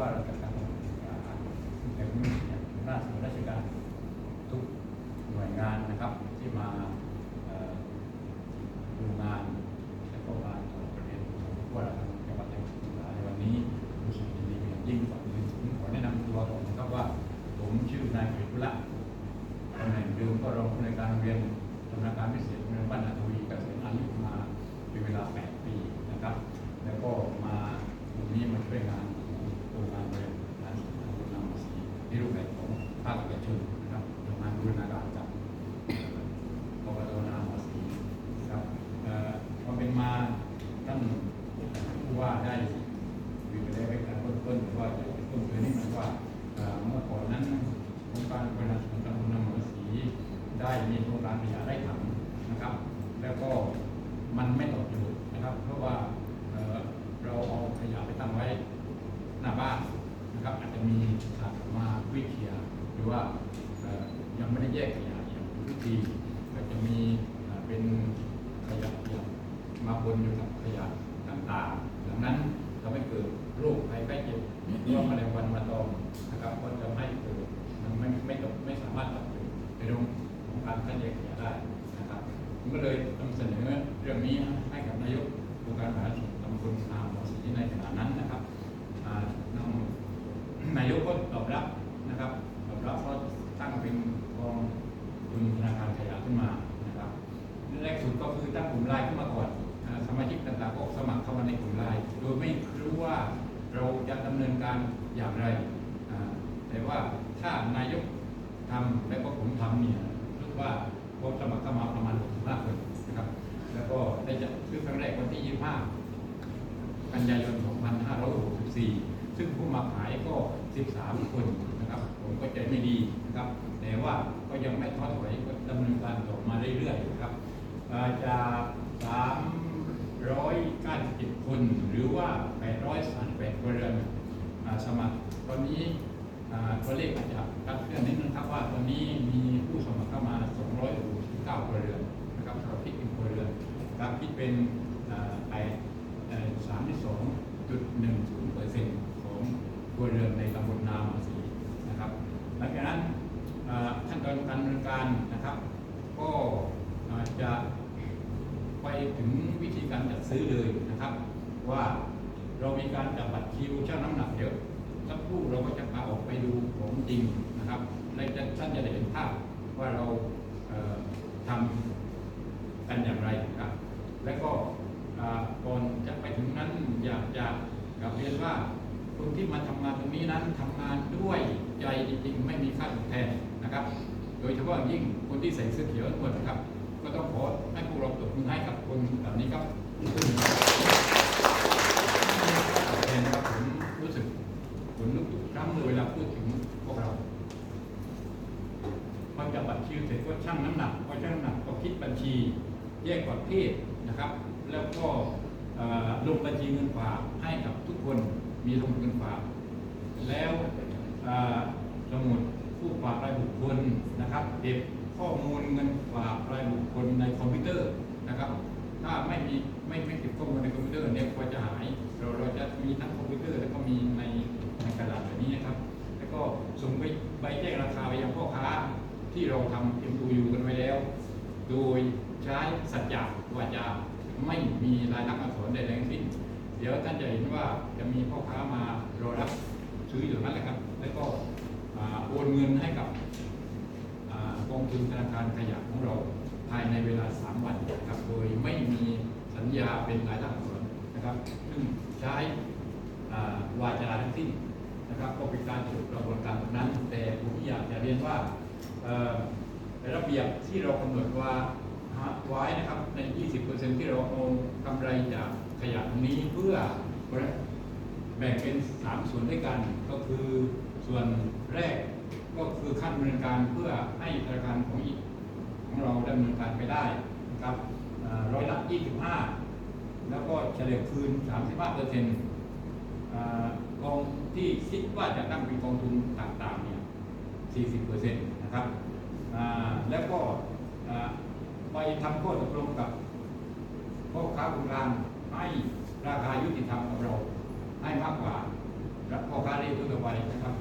ว่าเราชการแต่มีหน้าส่วนราชการทุกหน่วยงานนะครับที่มาดูงานและก็มาตอบประเด็นของผู้ว่าราชการจังหวัดในวันนี้รู้สึกยินดีเป็นอย่างยิ่งก่อนอื่นผมขอแนะนำตัวก่อนนะครับว่า ผมชื่อนายกฤษพุละตำแหน่งเดิมก็รองผู้ในการเรียนสำนักการพิเศษโรงเรียนบ้านนาทวีเกษตรอายุมาเป็นเวลา8 ปีนะครับ แล้วก็มาวันนี้มาช่วยงานของโรงงานโรงเรียนฐานตำบลนามศรีในรูปแบบของภาคเอกชนนะครับทำงานบูรณาการกับเอ่อบตนามศรีนะครับเอ่อความเป็นมาท่านผู้ว่าได้ วิวได้ไว้การต้นต้นๆ ว่าจะต้นเดือนนี้มันว่าเมื่อก่อนนั้นโครงการบริหารส่วนตำบลนามศรีได้มีโครงการขยะไร่ถังนะครับ แล้วก็มันไม่ตอบโจทย์นะครับ เพราะว่าเราเอาขยะไปตั้งไว้หน้าบ้านนะครับ อาจจะมีสัตว์มาวิ่งเขียหรือว่ายังไม่ได้แยกขยะอย่างถูกวิธีก็จะมีเป็นขยะมาปนอยู่กับขยะต่างๆดังนั้นทำให้เกิด จ็บเพราะแมลงวันมาตอมนะครับก็จะให้เกิดมันไม่ไม่ตกไม่สามารถตอบในเรื่องของการคัดแยกขยะได้นะครับผมก็เลยนำเสนอเรื่องนี้ให้กับนายกองค์การบริหารส่วนตำบลนาหมอศรีในขณะนั้นนะครับนำนายกก็ตอบรับนะครับตอบรับเพราะตั้งเป็นกองทุนธนาคารขยะขึ้นมานะครับแรกสุดก็คือตั้งกลุ่มไลน์ขึ้นมาก่อนสมาชิกต่างๆก็สมัครเข้ามาในกลุ่มไลน์โดยไม่รู้ว่าเราจะดำเนินการอย่างไร แต่ว่าถ้านายกทำแล้วก็ผมทำเนี่ยรู้ว่าพบสมัครเข้ามาประมาณ65คนนะครับ แล้วก็ได้จัดซื้อครั้งแรกวันที่ 25 กันยายน 2564 ซึ่งผู้มาขายก็ 13 คนนะครับ ผมก็ใจไม่ดีนะครับ แต่ว่าก็ยังไม่ท้อถอยก็ดำเนินการต่อมาเรื่อยๆนะครับอ่าจาก397 คนหรือว่า 838ครัวเรือนอ่า สมัครตอนนี้ตัวเลขอาจจะคลาดเคลื่อนนิดนึงครับว่าตอนนี้มีผู้สมัครเข้ามา 269ครัวเรือนนะครับสำหรับคิดเป็นครัวเรือนครับคิดเป็นไปสามที่สองจุดหนึ่งศูนย์เปอร์เซ็นต์ของครัวเรือนในตำบลนาหมาศรีนะครับหลังจากนั้นขั้นตอนการดำเนินการนะครับ ก็จะไปถึงวิธีการจัดซื้อเลยนะครับว่า เรามีการจับบัตรคิวชั่งน้ำหนักเดี๋ยวสักครู่เราก็จะพาออกไปดูของจริงนะครับและจะท่านจะได้เห็นภาพว่าเราเอ่อทำกันอย่างไรนะครับ และก็อ่าก่อนจะไปถึงนั้นอยากจะกลับเรียนว่าคนที่มาทำงานตรงนี้นั้นทำงานด้วยใจจริงๆ ไม่มีค่าตอบแทนนะครับ โดยเฉพาะยิ่งคนที่ใส่เสื้อเขียวทั้งหมดนะครับ ก็ต้องขอให้พวกเราตบมือให้กับคนเหล่านี้ครับเห็นครับผมรู้สึก ขนลุกทุกครั้งเลยเวลาพูดถึงพวกเราพอจับบัตรคิวเสร็จ ก็ชั่งน้ำหนักพอชั่งน้ำหนักก็คิดบัญชี แยกประเภทนะครับ แล้วก็ลงบัญชีเงินฝากให้กับทุกคนมีสมุดเงินฝากแล้วสมุดผู้ฝากรายบุคคลนะครับเก็บข้อมูลเงินฝากรายบุคคลในคอมพิวเตอร์นะครับ ถ้าไม่มีไม่ไม่เก็บข้อมูลในคอมพิวเตอร์เนี่ยก็จะหาย เราเราจะมีทั้งคอมพิวเตอร์แล้วก็มีในในกระดาษแบบนี้นะครับ แล้วก็ส่งไปใบแจ้งราคาไปยังพ่อค้า ที่เราทำ MOU กันไว้แล้ว โดยใช้สัจจะวาจาไม่มีลายลักษณ์อักษรใดๆทั้งสิ้น เดี๋ยวท่านจะเห็นว่าจะมีพ่อค้ามารอรับซื้ออยู่นั้นแหละครับ แล้วก็โอนเงินให้กับกองทุนธนาคารขยะของเราภายในเวลา 3 วันนะครับ โดยไม่มีสัญญาเป็นรายลักษณ์อักษรนะครับ ซึ่งใช้วาจาทั้งสิ้นนะครับ ก็เป็นการจบกระบวนการนั้น แต่ผมอยากจะเรียนว่า ระเบียบที่เรากำหนดว่าไว้นะครับใน 20%ที่เราเอากำไรจากขยะตรงนี้เพื่อแบ่งเป็น 3 ส่วนด้วยกัน ก็คือส่วนแรกก็คือขั้นดำเนินการเพื่อให้ธนาคารของอีกของเราดำเนินการไปได้นะครับร้อยละ 25 แล้วก็เฉลี่ยคืน 35เปอร์เซ็นต์กองที่คิดว่าจะตั้งเป็นกองทุนต่าง 40เปอร์เซ็นต์นะครับแล้วก็ไปทำข้อตกลงกับพ่อค้าคนกลางให้ราคายุติธรรมกับเราให้มากกว่าพ่อค้าเร่ทั่วไปนะครับ